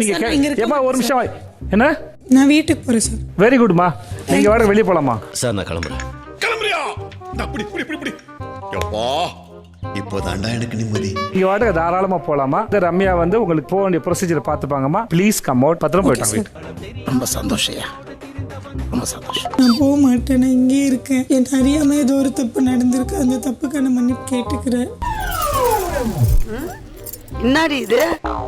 நீங்க ஒரு நிமிஷம் என்ன? நான் வீட்டுக்கு போறேன் சார். வெரி குட்மா நீங்க வாடகை வெளியே போலாமா? சார் நான் கிளம்புறேன். கிளம்புறியா? அப்படி இப்படி இப்படி இப்படி எப்பா இப்போதாண்டா எனக்கு நிம்மதி. நீங்க வாடகை தாராளமா போலாமா? இந்த ரம்யா வந்து உங்களுக்கு போக வேண்டிய ப்ரொசீஜர் பார்த்துப்பாங்கம்மா. ப்ளீஸ் கம் அவுட் பத்திரம் போயிட்டாங்க. ரொம்ப சந்தோஷம்யா ரொம்ப சந்தோஷம். நான் போக மாட்டேன் நான் இங்கே இருக்கேன். என் அறியாம ஏதோ ஒரு தப்பு நடந்திருக்கு. அந்த தப்புக்கான மன்னிப்பு கேட்டுக்கிறேன். என்னடி இது?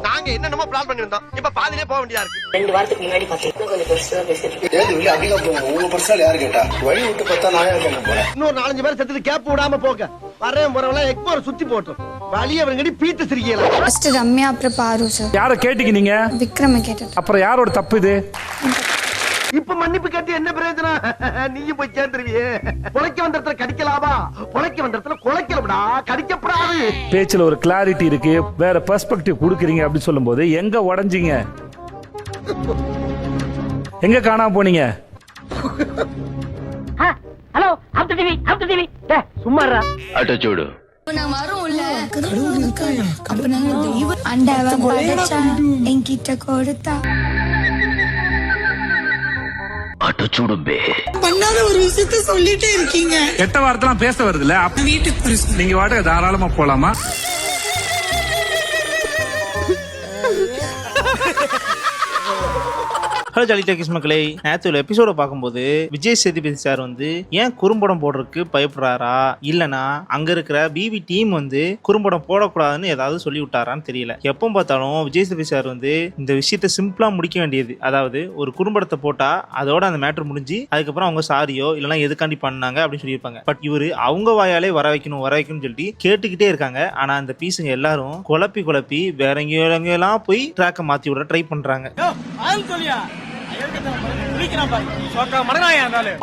நாங்க என்னென்னமோ பிளான் பண்ணிருந்தோம் இப்ப பாதிலே போக வேண்டியதா இருக்கு. ரெண்டு வாரத்துக்கு முன்னாடி பார்த்தீங்கன்னா கொஞ்சம் பெருசா பேசிட்டு ஏது இல்ல அதிகம் போகும் உங்க பர்சனல் யாரு கேட்டா? வழி விட்டு பார்த்தா நான் பண்ண போறேன் இன்னொரு நாலஞ்சு பேர் செத்துட்டு கேப் விடாம போக வரேன் போறவெல்லாம் எக்மோர் சுத்தி போட்டோம் வழிய அவங்கடி பீத்து சிரிக்கல. ஃபர்ஸ்ட் ரம்யா அப்புறம் பாரு சார். யாரை கேட்டீங்க நீங்க? விக்ரம கேட்டது. அப்புறம் யாரோட தப்பு இது? இப்ப மன்னிப்பு கேட்டு என்ன பிரயோஜனம்? நீயும் போய் சேர்ந்துருவியே. பொழைக்க வந்த இடத்துல கடிக்கலாமா? பொழைக்க வந்த இடத்துல கடிக்கப்படாது. பேச்சுல ஒரு கிளாரிட்டி இருக்கு. வேற பெர்ஸ்பெக்டிவ் கொடுக்குறீங்க அப்படின்னு சொல்லும்போது எங்க உடைஞ்சீங்க? எங்க காணாம போனீங்க? Hello Abdu TV Abdu TV சும்மாடா அட்டச்சூடு நான் வரும்ல. கடவுள் அட்டச்சூடு பே பண்ணாத ஒரு விஷயத்த சொல்லிட்டே இருக்கீங்க. கெட்ட வார்த்தைலாம் பேச வருதுல்ல? வீட்டுக்கு நீங்க வாடகை தாராளமா போலாமா? ஹலோ ஜாலி டேக்கிஸ் மக்களே. நேற்று உள்ள எபிசோட பார்க்கும்போது விஜய் சேதுபதி சார் வந்து ஏன் குறும்படம் போடுறதுக்கு பயப்படுறாரா? இல்லனா அங்க இருக்கிற பிவி டீம் வந்து குறும்படம் போடக்கூடாதுன்னு ஏதாவது சொல்லி விட்டாரான்னு தெரியல. எப்போ பார்த்தாலும் விஜய் சேதுபதி சார் வந்து இந்த விஷயத்த சிம்பிளா முடிக்க வேண்டியது. அதாவது ஒரு குறும்படத்தை போட்டா அதோட அந்த மேட்ரு முடிஞ்சு அதுக்கப்புறம் அவங்க சாரியோ இல்லைன்னா எதுக்காண்டி பண்ணாங்க அப்படின்னு சொல்லியிருப்பாங்க. பட் இவர் அவங்க வாயாலே வர வைக்கணும் வர வைக்கணும்னு சொல்லிட்டு கேட்டுக்கிட்டே இருக்காங்க. ஆனா அந்த பீஸுங்க எல்லாரும் குழப்பி குழப்பி வேற எங்கேயோ எங்கேயெல்லாம் போய் ட்ராக்கை மாத்தி விட ட்ரை பண்றாங்க.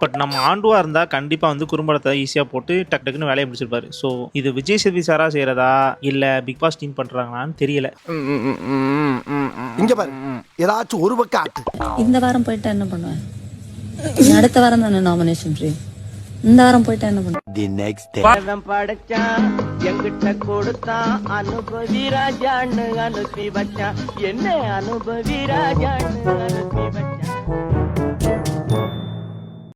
பட் நம்ம ஆண்டுவா இருந்தா கண்டிப்பா வந்து குறும்படத்தை ஈஸியா போட்டு டக் டக்குன்னு வேலையை முடிச்சிருப்பாரு. சோ இது விஜய் சேதுபதி சாரா செய்யறதா? இல்ல பிக் பாஸ் டீம் பண்றாங்களான்னு தெரியல. இங்க பாரு. ஏதாச்சும் ஒரு பக்கம் இந்த வாரம் போயிட்டா என்ன பண்ணுவேன்? அடுத்த வாரம் தானே நாமினேஷன் ஃப்ரீ இந்த வாரம் போயிட்டா என்ன பண்ணுவேன் தி நெக்ஸ்ட் படைச்சான் எங்கிட்ட கொடுத்தான் அனுபவி ராஜான்னு அனுப்பி வச்சான். என்ன அனுபவி ராஜான்னு அனுப்பி வச்சான்.